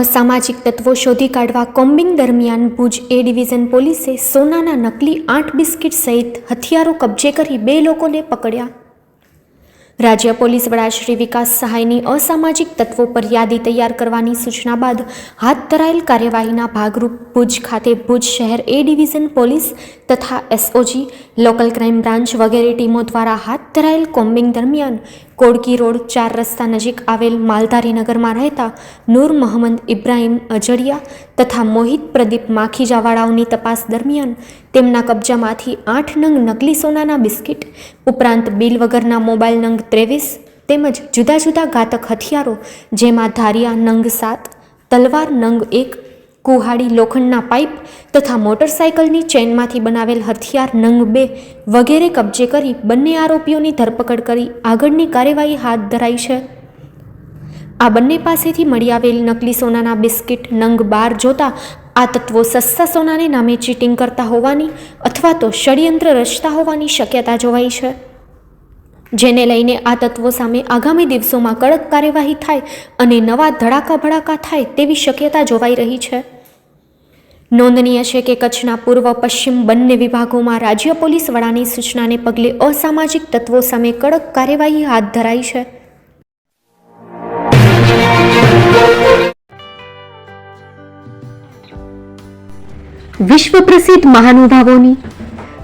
અસામાજિક તત્વો શોધી કાઢવા કોમ્બિંગ દરમિયાન ભુજ એ ડિવિઝન પોલીસે સોનાના નકલી આઠ બિસ્કિટ સહિત હથિયારો કબજે કરી બે લોકોને પકડ્યા. રાજ્ય પોલીસ વડા શ્રી વિકાસ સહાયની અસામાજિક તત્વો પર યાદી તૈયાર કરવાની સૂચના બાદ હાથ ધરાયેલ કાર્યવાહીના ભાગરૂપ ભુજ ખાતે ભુજ શહેર એ ડિવિઝન પોલીસ તથા એસઓજી લોકલ ક્રાઇમ બ્રાન્ચ વગેરે ટીમો દ્વારા હાથ ધરાયેલ કોમ્બિંગ દરમિયાન કોડકી રોડ ચાર રસ્તા નજીક આવેલ માલધારી નગરમાં રહેતા નૂર મોહમ્મદ ઇબ્રાહીમ અજડિયા તથા મોહિત પ્રદીપ માખીજાવાળાઓની તપાસ દરમિયાન તેમના કબજામાંથી આઠ નંગ નકલી સોનાના બિસ્કિટ, ઉપરાંત બિલ વગરના મોબાઈલ નંગ ત્રેવીસ તેમજ જુદા જુદા ઘાતક હથિયારો, જેમાં ધારિયા નંગ સાત, તલવાર નંગ એક કુહાડી લોખંડના પાઇપ તથા મોટરસાયકલની ચેનમાંથી બનાવેલ હથિયાર નંગ બે વગેરે કબજે કરી બંને આરોપીઓની ધરપકડ કરી આગળની કાર્યવાહી હાથ ધરાઈ છે. આ બંને પાસેથી મળી આવેલ નકલી સોનાના બિસ્કિટ નંગ બાર જોતા આ તત્વો સસ્તા સોનાને નામે ચીટિંગ કરતા હોવાની અથવા તો ષડયંત્ર રચતા હોવાની શક્યતા જોવાઈ છે. જેને લઈને આ તત્વો સામે આગામી દિવસોમાં કડક કાર્યવાહી થાય અને નવા ધડાકા ભડાકા થાય તેવી શક્યતા જોવાઈ રહી છે. નોંધનીય છે કે કચ્છના પૂર્વ, પશ્ચિમ બંને વિભાગોમાં રાજ્ય પોલીસ વડાની સૂચનાને પગલે અસામાજિક તત્વો સામે કડક કાર્યવાહી હાથ ધરાઈ છે. વિશ્વ પ્રસિદ્ધ મહાનુભાવોની